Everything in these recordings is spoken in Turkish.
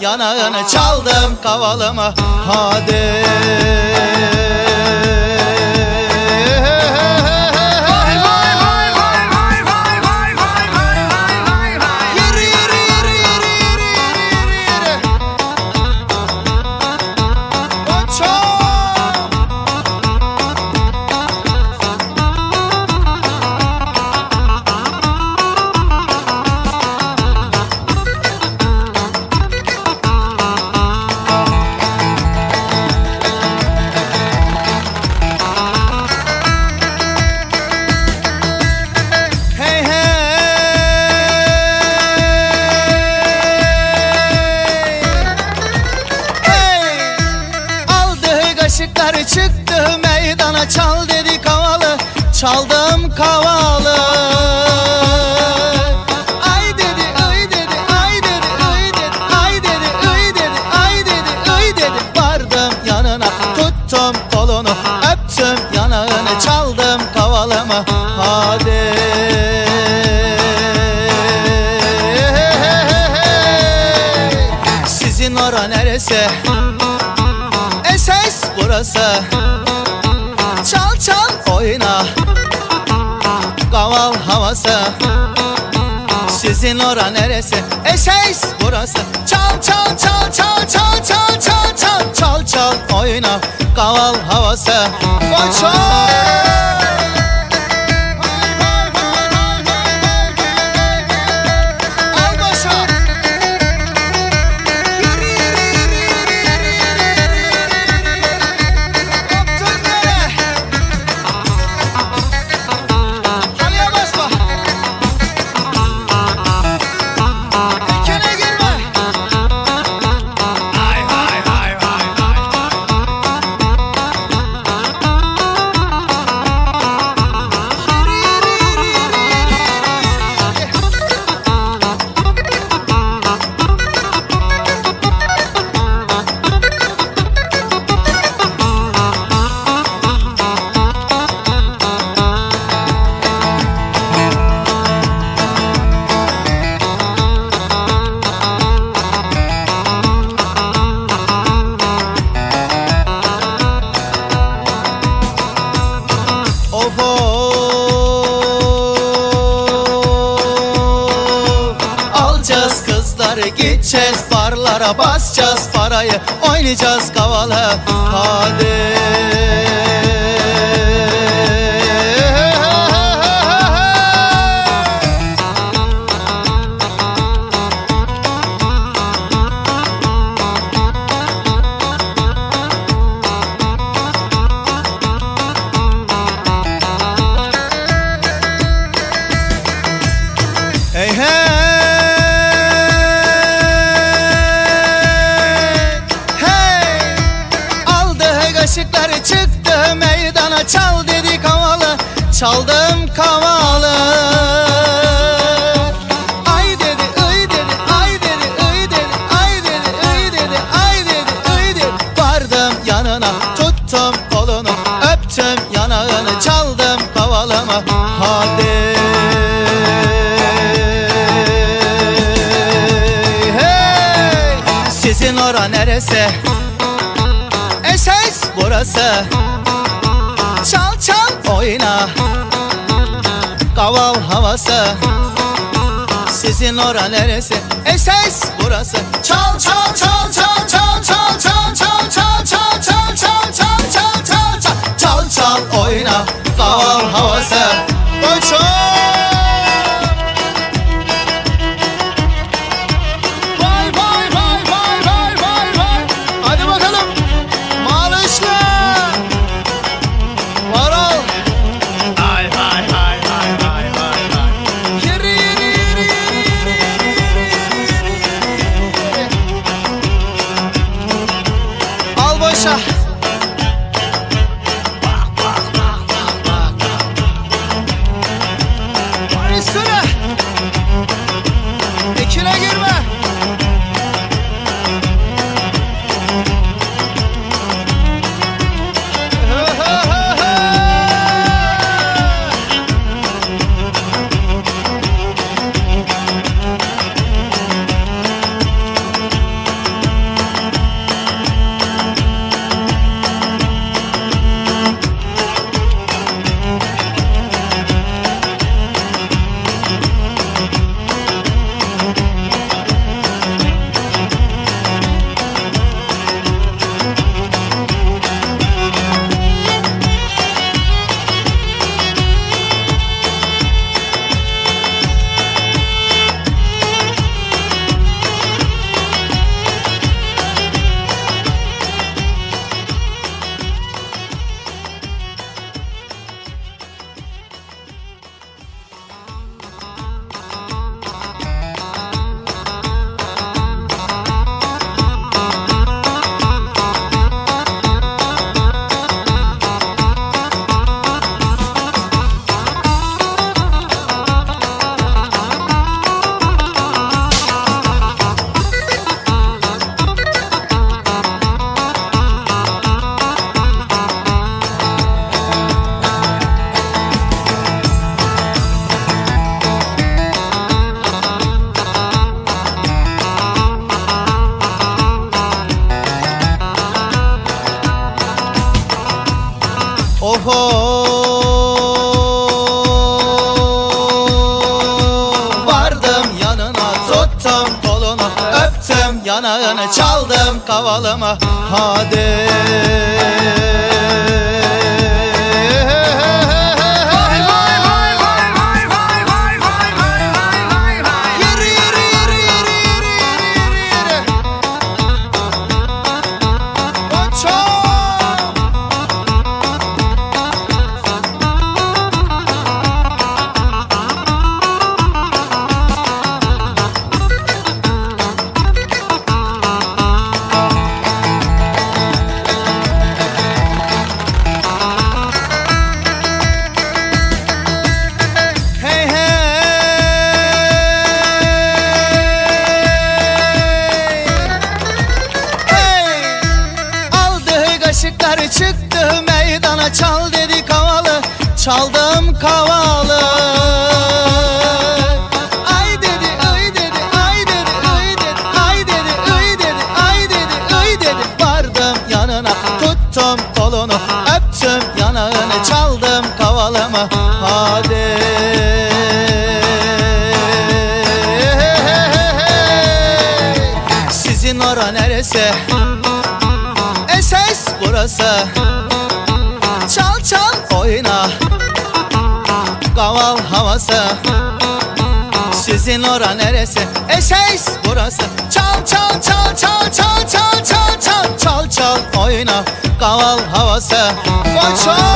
yanağını çaldım kavalımı Hadi ise Esas burası. Çal çal oyna. Kaval havası. Sizin ora neresi? Esas burası. Çal çal çal çal çal çal çal çal. Çal çal oyna. Kaval havası. Koço gideceğiz barlara Basacağız parayı oynayacağız kavalı Hadi Çal dedi kavalı Çaldım kavalı. Ay dedi ıy dedi ay dedi ıy dedi ay dedi ıy dedi ay dedi ıy dedi. Vardım yanına tuttum kolunu öptüm yanağını çaldım kavalımı Hadi. Hey! Sizin ora neresi? Eses burası Sizin ora neresi? Eses burası Çal çal çal çal Vardım yanına tuttum kolunu Öptüm yanağını çaldım kavalımı Hadi. al havasa Sizin ora neresi? Eşeğiz burası Çal çal çal çal çal çal çal çal Çal çal oyna kaval havasa Koço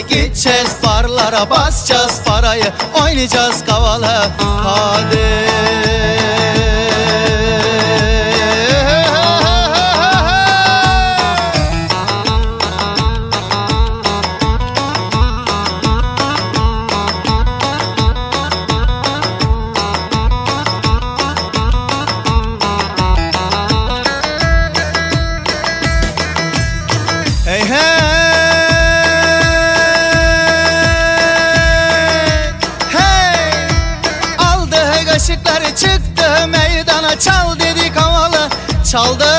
gideceğiz Farlara basacağız parayı Oynayacağız kavala. Hadi. bana çal dedik havalı. Çaldı